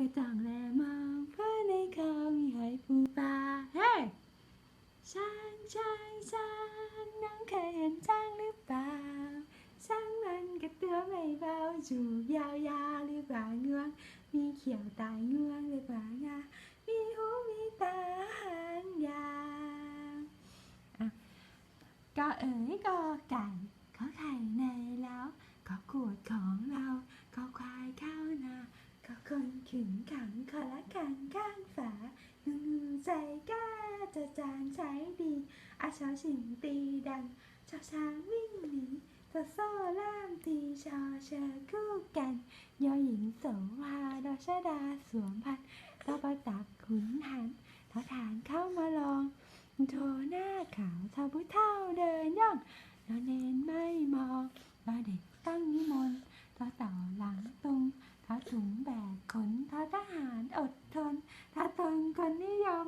กระจ่างแลมองเพราะในคลองมีหอยปูปลาเฮ้ช้างช้างช้างน้องเคยเห็นช้างหรือเขึงขังขอละกันข้างฝางูงูใจกล้าจะจานใช้ดีอาชาวชิงตีดังชาวช้างวิ่งหนีจะโซ่ล่ามตีชอเชอคู่กันยอหญิงโสภาดอชดาสวมพันตาประตักขุนหันทอฐานเข้ามาลองโทหน้าขาวทาผู้เท่าเดินย่องนอนเนนไม่มองรอเด็กตั้งนิมนต์ทอเต่าหลังตุงทอถุงแบกขนทอทหาร อดทนทอตนคนนิยม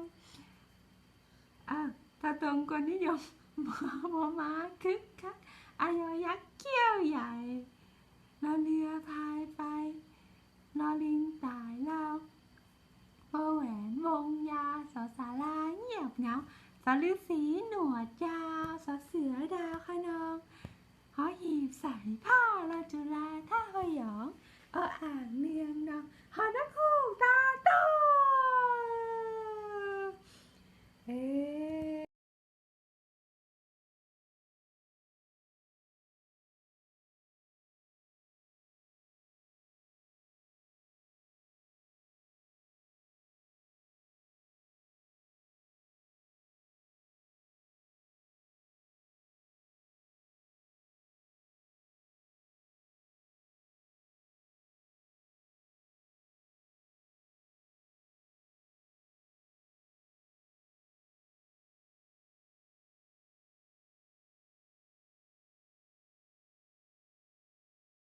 อ้าวทอตนคนนิยมหมอหมมาคึกคักอายอยักษ์เขี้ยวใหญ่รอเรือพายไปลอลิงตายเล่าโบแหวนวงยาสอสาราเงียบเงาสอฤาษีหนวดย